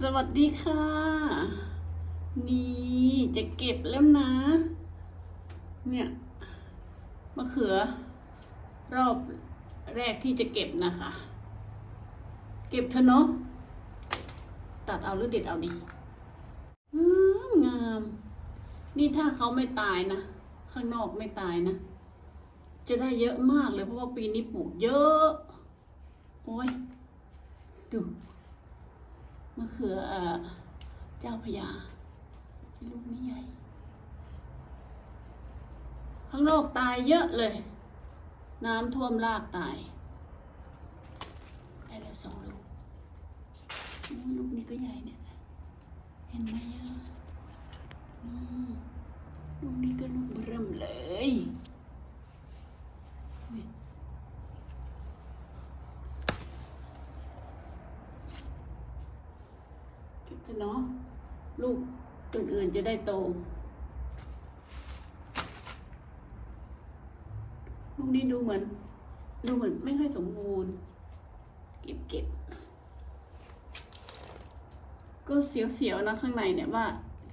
สวัสดีค่ะ นี่จะเก็บแล้วนะ เนี่ยมะเขือ รอบแรกที่จะเก็บนะคะ เก็บเถอะเนาะตัดเอาหรือเด็ดเอาดีงาม นี่ถ้าเขาไม่ตายนะ ข้างนอกไม่ตายนะ จะได้เยอะมากเลยเพราะว่าปีนี้ปลูกเยอะ โอ้ยดู มะเขือเอ่อเจ้าพญาลูกนี้ใหญ่ ข้างนอกตายเยอะเลย น้ำท่วมรากตาย ได้แล้วสองลูก ลูกนี้ก็ใหญ่เนี่ย เห็นไหมอะลูกนี้ก็ลูกเริ่มเลยนี่ เก็บเถอะเนาะลูกอื่นๆจะ ได้โต ลูกนี้ดูเหมือน ดูเหมือนไม่ค่อยสมบูรณ์ เก็บเก็บก็เสียวๆนะข้างในเนี่ยว่า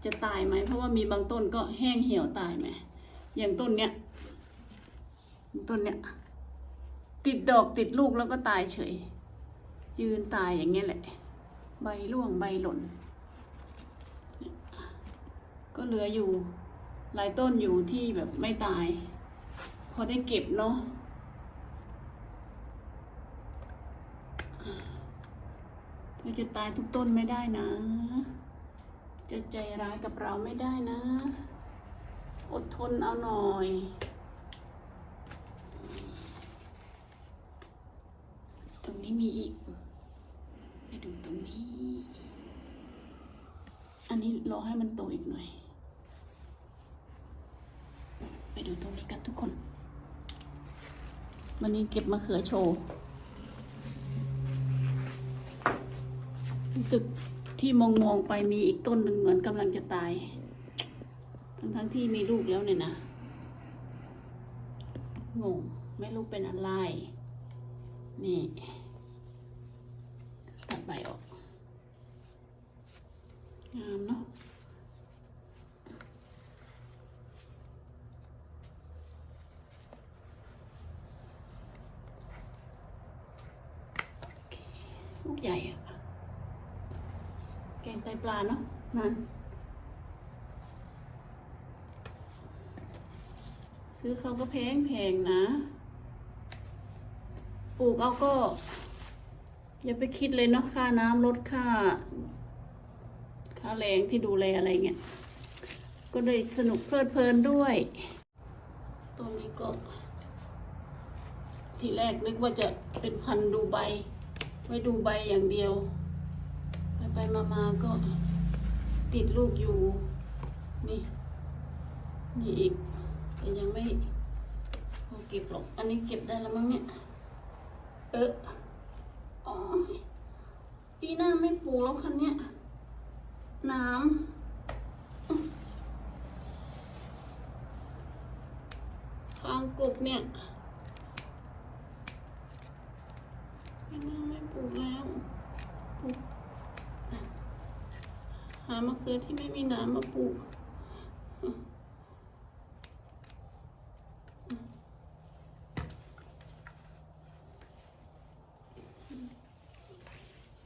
จะตายไหม เพราะว่ามีบางต้นก็แห้งเหี่ยวตายไหม อย่างต้นเนี้ย ต้นเนี้ย ติดดอกติดลูกแล้วก็ตายเฉย ยืนตายอย่างเงี้ยแหละ ใบร่วงใบหล่น ก็เหลืออยู่หลายต้นอยู่ที่แบบไม่ตาย พอได้เก็บเนาะเราจะตายทุกต้นไม่ได้นะ จะใจร้ายกับเราไม่ได้นะ อดทนเอาหน่อยตรงนี้มีอีก ไปดูตรงนี้ อันนี้รอให้มันโตอีกหน่อย ไปดูตรงนี้กันทุกคน วันนี้เก็บมะเขือโชว์ รู้สึกที่มองมองๆไปมีอีกต้นหนึ่งเหมือนกำลังจะตาย ทั้งทั้งๆที่มีลูกแล้วเนี่ยนะงงไม่รู้เป็นอะไร นี่ ตัดใบออก งามเนาะโอเคลูกให ญ่อะแกงไตปลาเนาะนั่น ซื้อเขาก็แพงแพงนะ ปลูกเอาก็ อย่าไปคิดเลยเนาะค่าน้ำลดค่า ค่าแรงที่ดูแลอะไรเงี้ย ก็ได้สนุกเพลิดเพลินด้วยตัวนี้ก็ทีแรกนึกว่าจะเป็นพันธุ์ดูใบ ไว้ดูใบอย่างเดียว ไปไปมามาก็ติดลูกอยู่ นี่ นี่อีก แต่ยังไม่พอเก็บหรอก อันนี้เก็บได้แล้วมั้งเนี่ย เอออ๋อปีหน้าไม่ปลูกแล้วพันเนี้ยน้ำฟางกบเนี่ย ปีหน้าไม่ปลูกแล้วปลูกหามะเขือที่ไม่มีน้ำมาปลูก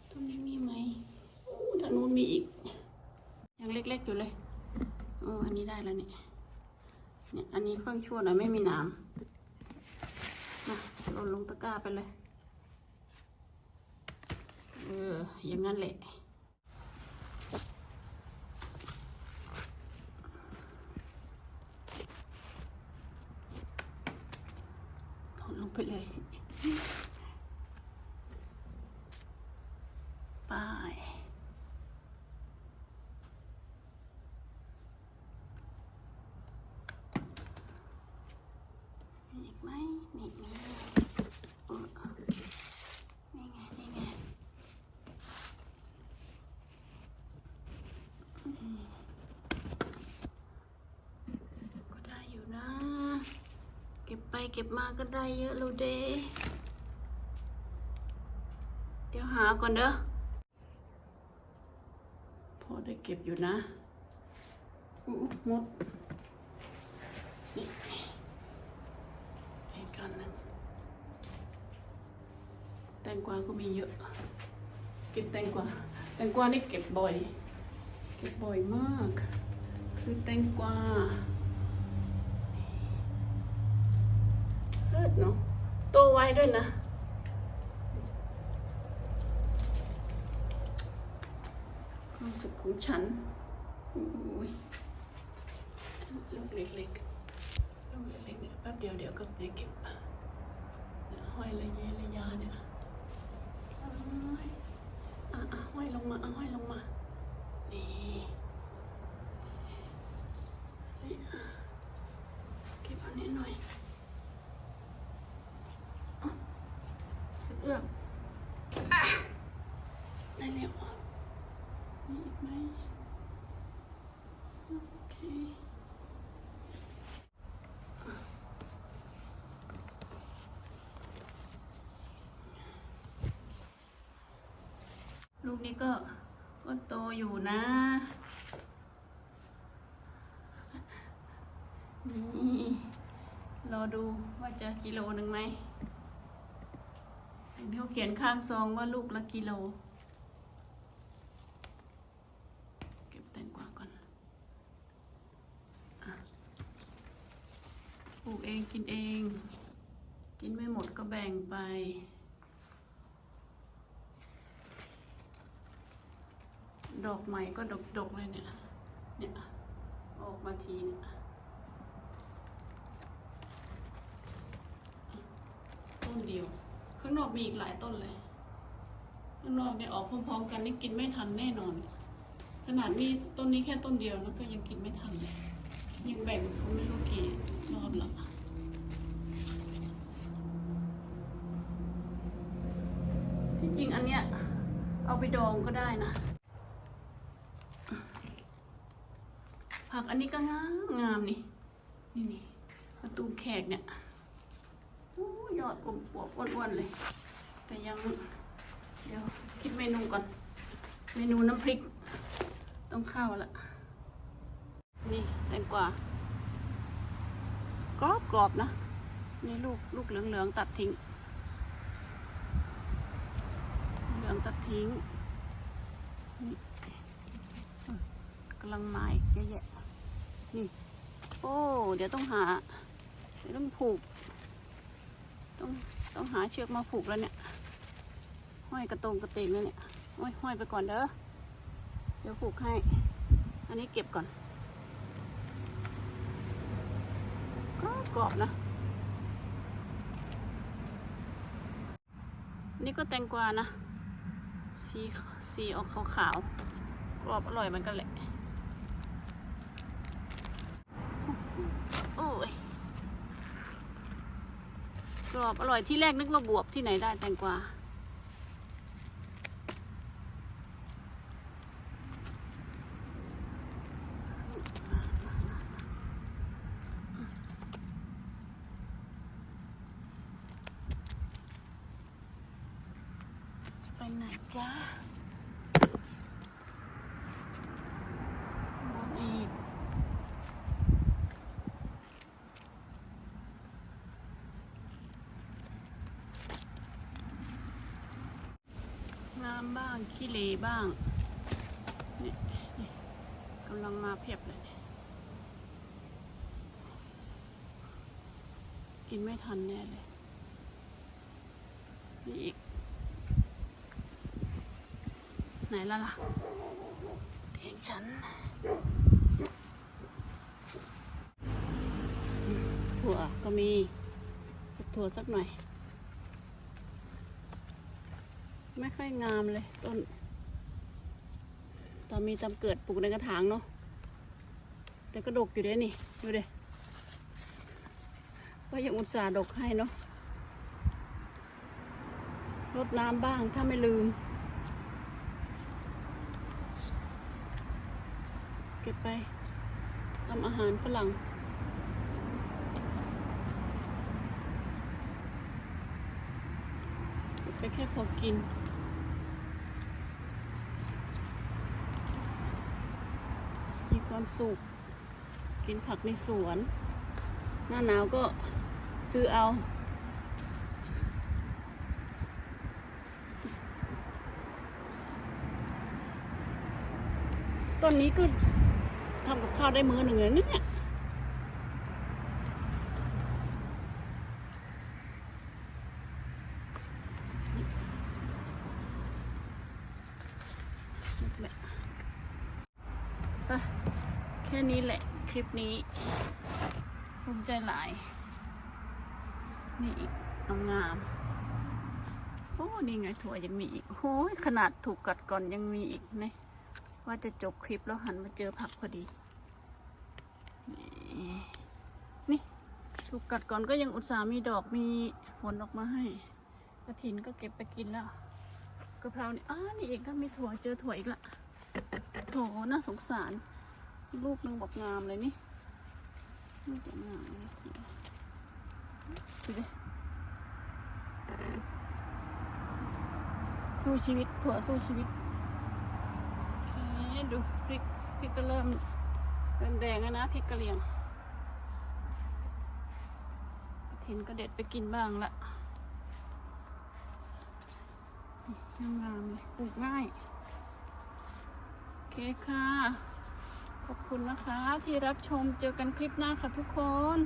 ตรงนี้มีไหมอู้ทางนู้นมีอีก ยังเล็กๆอยู่เลยเอออันนี้ได้แล้วเนี่ยเนี่ย อันนี้เครื่องชั่วหน่อยไม่มีน้ำนะหล่นลงตะกร้าไปเลย เออ อย่างนั้นแหละหล่นลงไปเลย ไป มีอีกไหมนี่มีเออนี่ไง นี่ไงอืมก็ได้อยู่นะ เก็บไปเก็บมาก็ได้เยอะแล้วเด้เดี๋ยวหาก่อนเด้อพอได้เก็บอยู่นะอู้มดนี่อีกอันหนึงแตงกวาก็มีเยอะ เกินแตงกวาแตงกวานี่เก็บบ่อย เก็บบ่อยมาก คือแตงกวา เลิศเนาะโตไวด้วยนะ ความสุขของฉันอุ้ยลูกเล็กๆลูกเล็กๆเนี่ยแป๊บเดียวเดี๋ยวก็ได้เก็บเนี่ยห้อยระเยระยาเนี่ยเอาอะอะห้อยลงมาเอาห้อยลงมานี่นี่อะเก็บอันนี้หน่อยอะสุดเอื้อมอะได้แล้วมีอีกไหมโอเค ลู ก็ก็โตอยู่นะ นี่รอดูว่าจะกิโลหนึ่งไหมเห็นเขาเขียนข้างซองว่าลูกละกิโล เก็บแตงกวาก่อนอปลูกเองกินเอง กินไม่หมดก็แบ่งไป ดอก ใหม่ก็ดกดกๆเลยเนี่ย เนี่ย ออกมาทีเนี่ยต้นเดียว ข้างนอกมีอีกหลายต้นเลย ข้างนอกเนี่ยออกพร้อมๆกันนี่กินไม่ทันแน่นอน ขนาดมีต้นนี้แค่ต้นเดียวแล้วก็ยังกินไม่ทันเลย ยังแบ่งเขาไม่รู้กี่รอบละที่จริงอันเนี้ยเอาไปดองก็ได้นะ ผักอันนี้ก็งามงามนี่ นี่นี่ประตูแขกเนี่ยอยอดอวบอ้วนๆเลย แต่ยัง เดี๋ยวคิดเมนูก่อน เมนูน้ำพริก ต้องข้าวละ นี่แตงกวากรอบกรอบๆนะ นี่ลูกลูกเหลืองๆตัดทิ้ง เหลืองตัดทิ้งนี่กำลังไมาอีกเยอะแยะ นี่โอ้ เดี๋ยวต้องหาเดี๋ยวต้องผูก ต้องต้องหาเชือกมาผูกแล้วเนี่ย ห้อยกระตรงกระเตงแล้วเนี่ยห้อยห้อยไปก่อนเด้อ เดี๋ยวผูกให้ อันนี้เก็บก่อนกรอบกรอบนะ นี่ก็แตงกวานะ สีสีออกขาวๆ กรอบอร่อยเหมันกันแหละ โอ้ย ก รอบอร่อยที่แรกนึกว่าบวบที่ไหนได้แตงกวาจะไปไหนจ้าหมดอีก งามบ้าง ขี้เลบ้างนี่นี่กำลังมาเพียบเลย กินไม่ทันแน่เลย นี่อีก ไหนละล่ะเตียงฉันถั่วก็มีถั่วสักหน่อย ไม่ค่อยงามเลยต้นตอนมีตำเกิดปลูกในกระถางเนาะแต่ก็ดกอยู่เด้นี่ดูเด้ก็ยังอุตส่าห์ดกให้เนาะรดน้ำบ้างถ้าไม่ลืม เก็บไปทำอาหารฝรั่งไปแค่พอกิน ความสุข กินผักในสวน หน้าหนาวก็ซื้อเอาต้นนี้ก็ทำกับข้าวได้มื้อหนึ่งเนะเนี่ยนั่แหละไป แค่นี้แหละคลิปนี้ภูมิใจหลาย นี่อีกงามโอ้นี่ไงถั่วยังมีอีกโอ้ยขนาดถูกกัดก่อนยังมีอีกนะว่าจะจบคลิปแล้วหันมาเจอผักพอดี นี่นี่ถูกกัดก่อนก็ยังอุตส่าห์มีดอกมีผลออกมาให้กระถินก็เก็บไปกินแล้วกะเพราเนี่ยอ้านี่อีกก็มีถั่วเจอถั่วอีกละโถน่าสงสาร ลูกนึงบอกงามเลยนี่ลูกจะงามเลยดูดิสู้ชีวิตถั่วสู้ชีวิตเคดูพริกพริกก็เริ่มเริ่มแดงแล้วนะพริกกะเหรี่ยงทินก็เด็ดไปกินบ้างละงามๆเลยปลูกง่าย โอเคค่ะ ขอบคุณนะคะที่รับชมเจอกันคลิปหน้าค่ะทุกคน